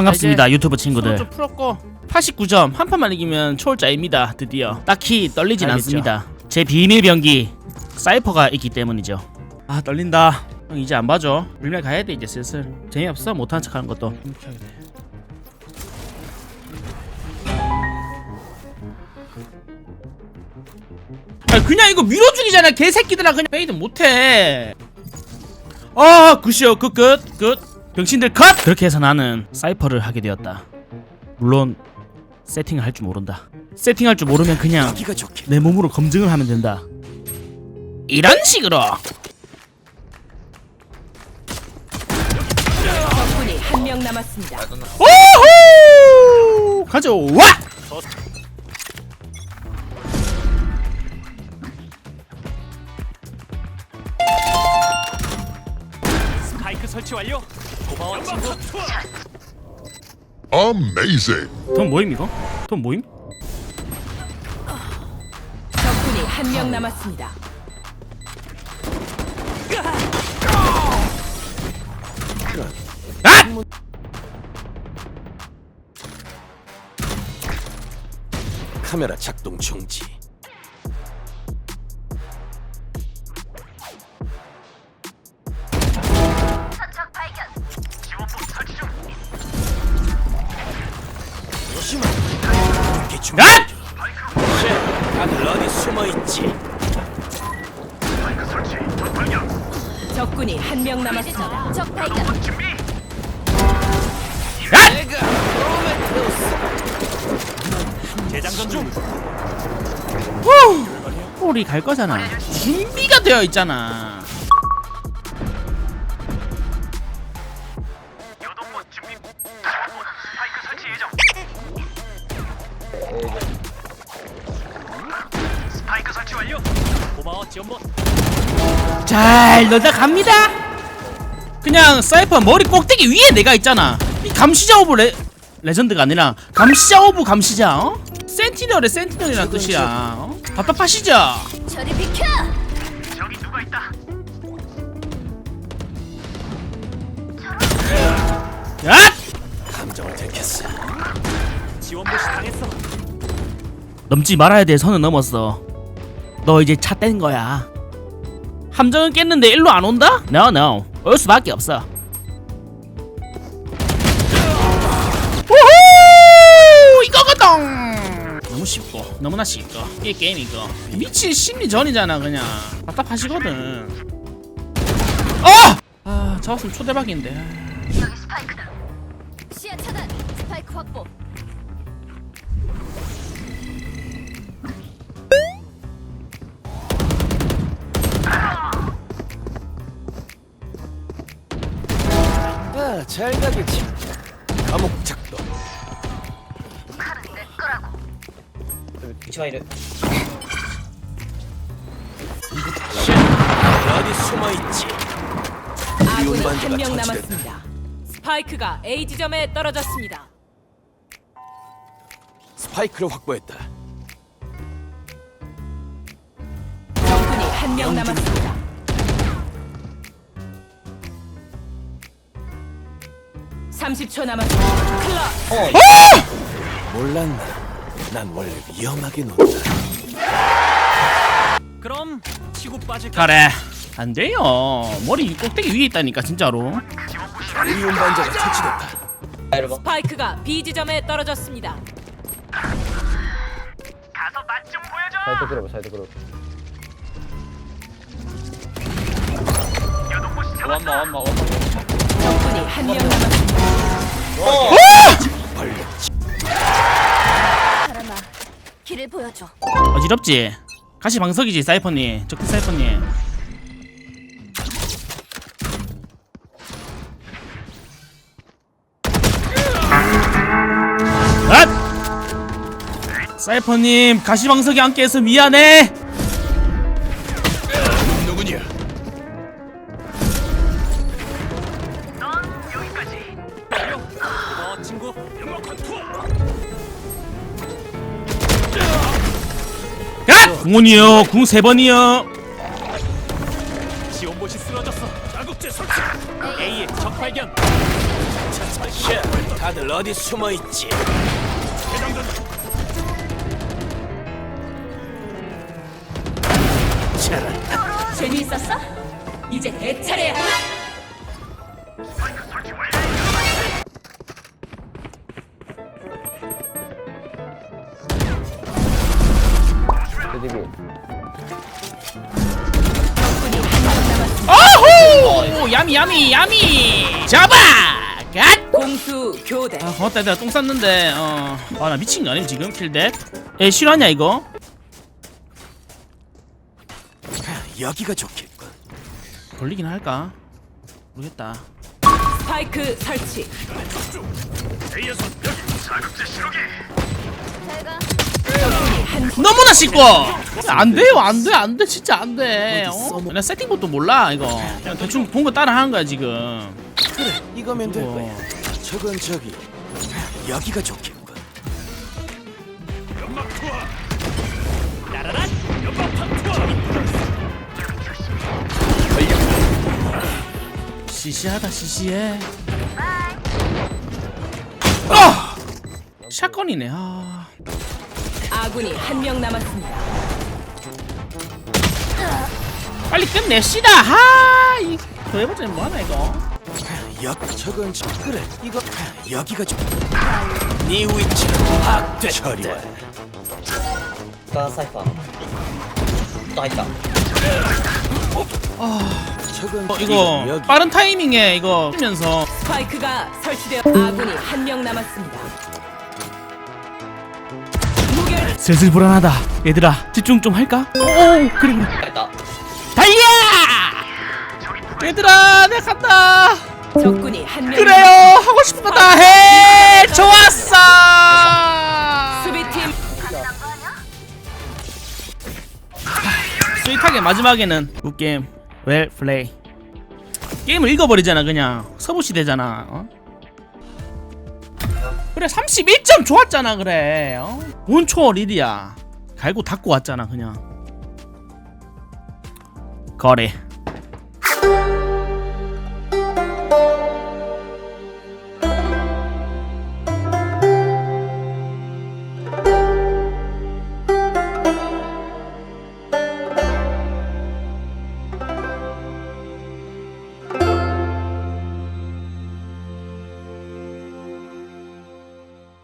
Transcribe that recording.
반갑습니다 유튜브 친구들. 좀 풀었고 89점 한 판만 이기면 초월자입니다 드디어. 딱히 떨리진 알겠죠. 않습니다. 제 비밀 병기 사이퍼가 있기 때문이죠. 아 떨린다. 형 이제 안 봐줘. 물면 가야 돼 이제 슬슬. 재미없어 못하는 척하는 것도. 이렇게 하게 돼. 아 그냥 이거 밀어주기잖아 개새끼들아. 그냥 페이드 못해. 아 굿이요 굿굿굿 병신들 컷! 그렇게 해서 나는 사이퍼를 하게 되었다. 물론 세팅을 할 줄 모른다. 세팅할 줄 모르면 그냥 내 몸으로 검증을 하면 된다. 이런 식으로! 적군이 한 명 남았습니다. 오호 가져와! 스파이크 설치 완료 고마워 친구 Amazing. 돈 모임 이거? 돈 모임? 적군이 한 명 남았습니다. 아! 카메라 작동 중지 한명 남았습니다. 적 발견. 재장전 중 우리 갈 거잖아 준비가 되어 있잖아 잘 놀다 갑니다. 그냥 사이퍼 머리 꼭대기 위에 내가 있잖아. 이 감시자 오브 레 레전드가 아니라 감시자 오브 감시자. 어? 센티널의 센티널이란 뜻이야. 어? 답답하시죠? 저리 비켜. 야! 감정을 들켰어 지원봇이 당했어 넘지 말아야 될 선을 넘었어. 너 이제 차 뗀 거야. 함정은 깼는데 일로 안 온다? No no. 올 수밖에 없어. 우후! 이거거든. 너무 쉽고 너무나 쉽고 이 게임이고 미친 심리전이잖아 그냥 답답하시거든. 어! 아 잡았으면 초대박인데. 시야 차단. 스파이크 확보. 아 잘 가겠지 감옥 작동 어디 숨어 있지 아군이 운반자가 한명 처치됐다. 남았습니다. 스파이크가 A 지점에 떨어졌습니다. 스파이크를 확보했다 적군이 한 명 남았습니다. (30초) 남았습니다. 클럽! 몰랐네. 난 원래 위험하게 논다. 그럼 치고 빠질 그래 안 돼요. 머리 꼭대기 위에 있다니까 진짜로. 우리 운반자가 처치됐다. 스파이크가 B 지점에 떨어졌습니다. 사이드 그룹 사이드 그룹. 완마 완마 완마 적군이 한 명 남았습니다. 사람아, 길을 보여줘. 어지럽지? 가시 방석이지 사이퍼님 적대 사이퍼님 앗! 사이퍼님 가시 방석이 안 깨서 미안해 누구냐 궁원이요 궁 세 번이요 지원봇이 쓰러졌어 자국제 설치 A의 적 발견 다 다들 어디 숨어 있지? 재미있었어? 이제 내 차례야. 아호! 야미 야미 야미! 잡아! 갓! 공수 교대. 아 고맙다 내가 똥 쌌는데 어 아 나 미친 거 아님 지금 킬덱? 에 실화냐 이거? 여기가 좋겠군. 걸리긴 할까? 모르겠다 스파이크 설치. 너무나 쉽고 안 돼요 안 돼 안 돼 진짜 안돼 어? 나 세팅법도 몰라 이거 그냥 대충 본 거 따라 하는 거야 지금 그래, 이거면 될 어. 거야. 저건 저기. 여기가 좋겠군. 시시하다 시시해 아! 샷건이네 아 아군이 한 명 남았습니다. 빨리 끝냅시다. 하, 이 더해보자 뭐하나 이거. 역척은 좀 그래 이거 여기가 좀네 위치 확대 처리와 가 사이퍼 또 있다 적은 어, 이거 빠른 타이밍에 이거 하면서 스파이크가 설치되어 아군이 한 명 남았습니다. 슬슬 불안하다. 얘들아 집중 좀 할까? 오 그래 그래. 얘들아 내가 간다. 적군이 한 명. 그래요. 하고 싶은 거 다 해. 좋았어. 수비팀. 스윗하게 마지막에는 굿게임. 웰 플레이 게임을 읽어버리잖아 그냥. 서부시 되잖아 어? 그래 31점 좋았잖아 그래 어? 온초 리디야. 갈고 닦고 왔잖아 그냥. 거래